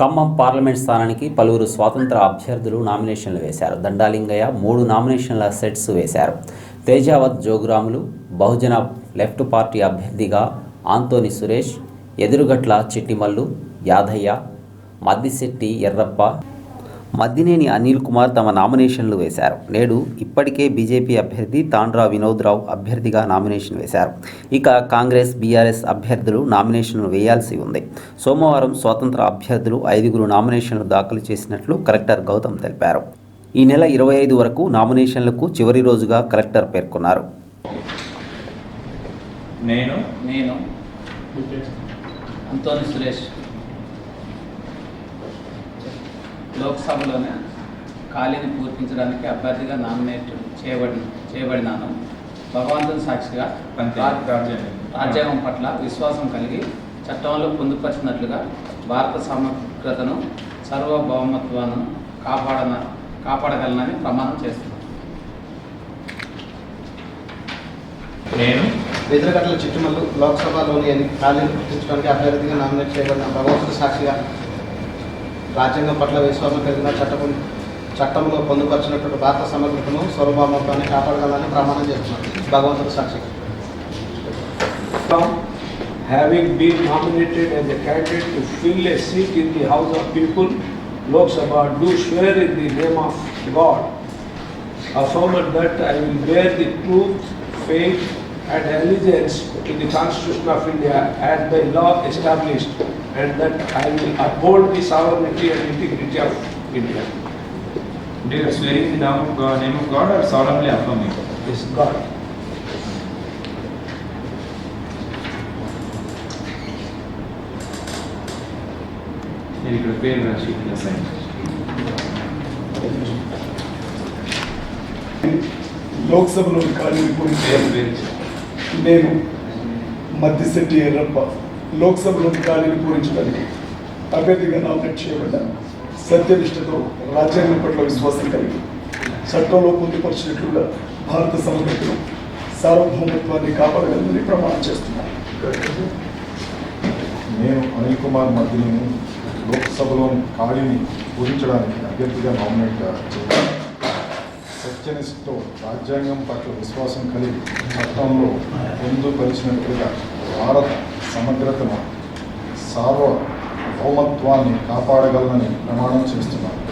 Khammam parliament స్థానానికి పలువురు స్వాతంత్ర అభ్యర్థులు నామినేషన్లు వేశారు. దండాలింగయ్య మూడు నామినేషన్ల సెట్స్ వేశారు. తేజావత్ జోగురాములు బహుజన లెఫ్ట్ పార్టీ అభ్యర్థిగా ఆంతోని సురేష్ ఎదురుగట్ల చిట్టిమల్లు యాదయ్య మద్దిశెట్టి ఎర్రప్ప మద్దినేని అనిల్ కుమార్ తమ నామినేషన్లు వేశారు. నేడు ఇప్పటికే బీజేపీ అభ్యర్థి తాండ్రా వినోద్ రావు అభ్యర్థిగా నామినేషన్ వేశారు. ఇక కాంగ్రెస్ బీఆర్ఎస్ అభ్యర్థులు నామినేషన్లు వేయాల్సి ఉంది. సోమవారం స్వాతంత్ర అభ్యర్థులు ఐదుగురు నామినేషన్లు దాఖలు చేసినట్లు కలెక్టర్ గౌతమ్ తెలిపారు. ఈ నెల ఇరవై ఐదు వరకు నామినేషన్లకు చివరి రోజుగా కలెక్టర్ పేర్కొన్నారు. నేను నేను. అంతోని సురేష్. లోక్సభలోనే ఖాళీని పూర్తించడానికి అభ్యర్థిగా నామినేట్ చేయబడి చేయబడినాను. భగవంతుని సాక్షిగా రాజ్యాంగం. రాజ్యాంగం పట్ల విశ్వాసం కలిగి చట్టంలో పొందుపరిచినట్లుగా భారత సమగ్రతను సార్వభౌమత్వాన్ని కాపాడన కాపాడగలనని ప్రమాణం చేస్తున్నాను నేను? ఎదురుగట్ల చిట్టుమల్లు లోక్సభలోని ఎన్ని ఖాళీలు గుర్తించడానికి అభ్యర్థిగా నామినేట్ చేయబడిన భగవంతుడు సాక్షిగా రాజ్యాంగం పట్ల విశ్వాసం కలిగిన చట్టం చట్టంలో పొందుపరిచినటువంటి భారత సమగ్రతను స్వరభామత్వాన్ని కాపాడగలని ప్రమాణం చేస్తున్నాను భగవంతుడు సాక్షిగా having been nominated as a candidate to fill a seat in the House of People, Lok Sabha, do swear in the name of God, affirm that I will bear the truth, faith, and allegiance to the Constitution of India as by law established, and that I will uphold the sovereignty and integrity of India. Do you swearing in the name of God, name of God or solemnly affirming? Yes, God. నేను ఇక్కడ పేరు రాసి ఇలా sign లోక్సభలోని ఖాళీని గురించి పేరు పేరు చెప్పు. నేను మద్దిశెట్టి ఎర్రప్ప లోక్సభలోని ఖాళీని పూరించడానికి అభ్యర్థిగా నామినేట్ చేయబడ్డాను సత్యనిష్టతో రాజ్యాంగం పట్ల విశ్వాసం కలిగి చట్టంలో పొందుపరిచినట్లుగా భారత సమగ్రతను సార్వభౌమత్వాన్ని కాపాడగలదని ప్రమాణం చేస్తున్నాను నేను అనిల్ కుమార్ మధ్యని లోక్సభలోని ఖాళీని పూరించడానికి అభ్యర్థిగా నామినేట్ చేశాను. సత్యనిష్టతో రాజ్యాంగం పట్ల విశ్వాసం కలిగి చట్టంలో పొందుపరిచినట్లుగా భారత్ సమగ్రతను సార్వభౌమత్వాన్ని కాపాడగలనని ప్రమాణం చేస్తున్నారు